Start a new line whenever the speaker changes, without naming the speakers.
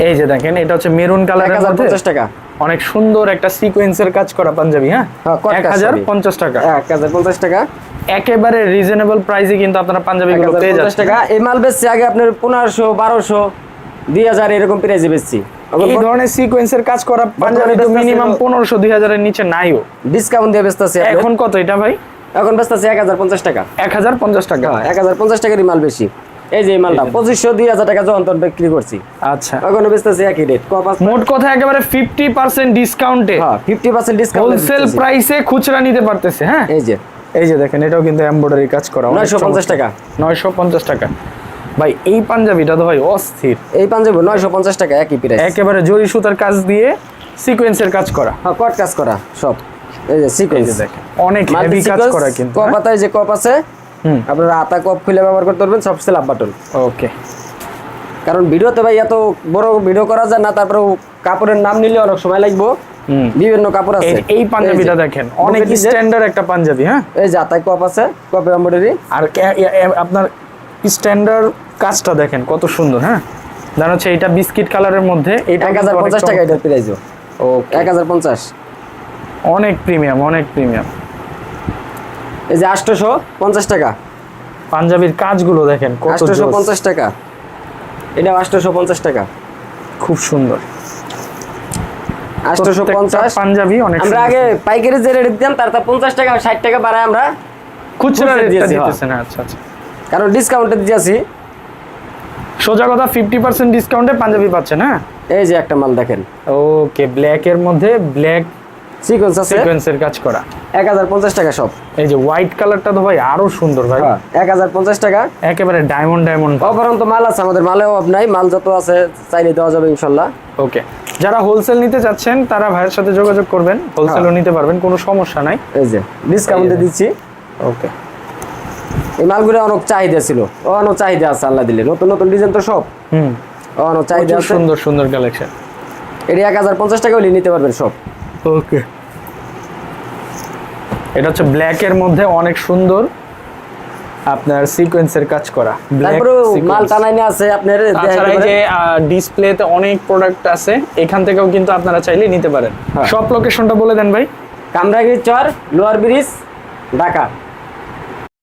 এই যে দেখেন এটা হচ্ছে মেরুন কালারের মধ্যে
পঞ্চাশ টাকা।
অনেক সুন্দর একটা সিকোয়েন্সের কাজ করা পাঞ্জাবি হ্যাঁ?
হ্যাঁ, কট
এক
কাজ
হাজার
সবই।
পঞ্চাশ টাকা।
এক হাজার পঞ্চাশ টাকা।
একেবারে রিজনেবল প্রাইসে কিন্তু আপনারা পাঞ্জাবি গুলো পেয়ে যাচ্ছেন।
টাকা এই মাল বেচছি আগে আপনার পনেরোশো বারোশো দুই হাজার এরকম প্রাইসে বেচছি।
এই ধরনের সিকোয়েন্সের কাজ করা পাঞ্জাবি তো মিনিমাম
হলো-
পনেরোশো দুই হাজারের নিচে নাইও।
ডিসকাউন্ট দিয়ে বেচতেছি
এখন কত এটা ভাই?
এখন বেচতেছি এক হাজার পঞ্চাশ টাকা।
এক হাজার পঞ্চাশ টাকা।
হ্যাঁ এক হাজার পঞ্চাশ টাকারই মাল বেশি। এই যে মালটা পঁচিশশো দুই হাজার টাকা যখন বিক্রি করছি।
আচ্ছা।
এখন বেচতেছি একই রেট কপাস
মোট কথা একেবারে ফিফটি পার্সেন্ট ডিসকাউন্টে
হ্যাঁ ফিফটি পার্সেন্ট ডিসকাউন্ট
হোলসেল প্রাইসে খুচরা নিতে পারতেছে হ্যাঁ?
এই যে।
এই যে দেখেন এটাও কিন্তু এমব্রয়ডারি কাজ করা।
নয়শো পঞ্চাশ টাকা।
নয়শো পঞ্চাশ টাকা। ভাই এই পাঞ্জাবিটা তো ভাই অস্থির।
এই পাঞ্জাবি নয়শো পঞ্চাশ টাকা একই প্রাইস
একেবারে জরি সুতার কাজ দিয়ে সিকোয়েন্সের কাজ করা।
হ্যাঁ কট কাজ করা সব। এই যে সিকোয়েন্স
দেখেন অনেক হেভি কাজ করা কিন্তু হ্যাঁ?
কপ পাতায় যে কপ আছে আপনারা আতা কপ খুলে ব্যবহার করতে পারবেন সবচেয়ে লাভ বাটন।
ওকে।
কারণ ভিডিওতে ভাই এত বড় ভিডিও করা যায় না তারপরে কাপড়ের নাম নিলে অনেক সময় লাগবে।
হুম।
বিভিন্ন কাপড় আছে।
এই- পাঞ্জাবিটা দেখেন অনেক স্ট্যান্ডার্ড একটা পাঞ্জাবি হ্যাঁ?
এই যে আতায় কপ আছে কপ এমব্রয়ডারি।
আর আপনার স্ট্যান্ডার্ড কাজটা দেখেন কত সুন্দর হ্যাঁ? জানো হচ্ছে এটা বিস্কিট কালারের মধ্যে এটা
এক হাজার পঞ্চাশ টাকা এটার প্রাইসও
ও
এক হাজার পঞ্চাশ।
অনেক প্রিমিয়াম অনেক প্রিমিয়াম
এই যে আটশোশো পঞ্চাশ টাকা।
পাঞ্জাবির কাজগুলো দেখেন
আটশোশো পঞ্চাশ টাকা। এটা আটশোশো পঞ্চাশ টাকা।
খুব সুন্দর।
আটশোশো পঞ্চাশ
পাঞ্জাবি অনেক
আমরা আগে পাইকারি যে রেট দিতাম তার তা পঞ্চাশ টাকা ষাট টাকা বাড়ায় আমরা
খুচরা
খুচরা
রেটটা
দিয়েছি, হ্যাঁ।
আচ্ছা আচ্ছা।
কারণ ডিসকাউন্টে দিয়েছি।
সোজা কথা ফিফটি পার্সেন্ট ডিসকাউন্টে পাঞ্জাবি পাচ্ছেন হ্যাঁ?
এই যে একটা মাল দেখেন।
ওকে ব্ল্যাক এর মধ্যে ব্ল্যাক
সিকোয়েন্স আছে?
সিকোয়েন্সের কাজ করা।
এক হাজার পঞ্চাশ টাকা সব
এই যে হোয়াইট কালারটা তো ভাই আরও সুন্দর ভাই।
এক হাজার পঞ্চাশ টাকা।
একেবারে ডায়মন্ড ডায়মন্ড
অপরন্ত মাল আছে আমাদের মালে অভাব নাই মাল যত আছে চাইলে দেওয়া যাবে ইনশাল্লাহ।
ওকে যারা হোলসেল নিতে চাচ্ছেন তারা ভাইয়ের সাথে যোগাযোগ করবেন হোলসেলও নিতে পারবেন কোনো সমস্যা নাই।
এই যে ডিসকাউন্টে দিচ্ছি।
ওকে
এই মালগুলো অনেক চাহিদা ছিল। অনেক চাহিদা আছে আল্লাহ দিলে। নতুন নতুন ডিজাইন তো সব।
হুম।
অনেক চাহিদা
সুন্দর সুন্দর কালেকশন
এটা এক হাজার পঞ্চাশ টাকা হলে নিতে পারবেন সব
ওকে। এটা হচ্ছে ব্ল্যাকের মধ্যে অনেক সুন্দর আপনার সিকোয়েন্সের কাজ করা। ব্ল্যাক
তারপরে মাল টানাইনে আছে আপনার
তাছাড়া যে ডিসপ্লেতে অনেক প্রোডাক্ট আছে এখান থেকেও কিন্তু আপনারা চাইলে নিতে পারেন।
হ্যাঁ।
সব লোকেশনটা বলে দেন ভাই।
Kamrangir Char lower bridge Dhaka.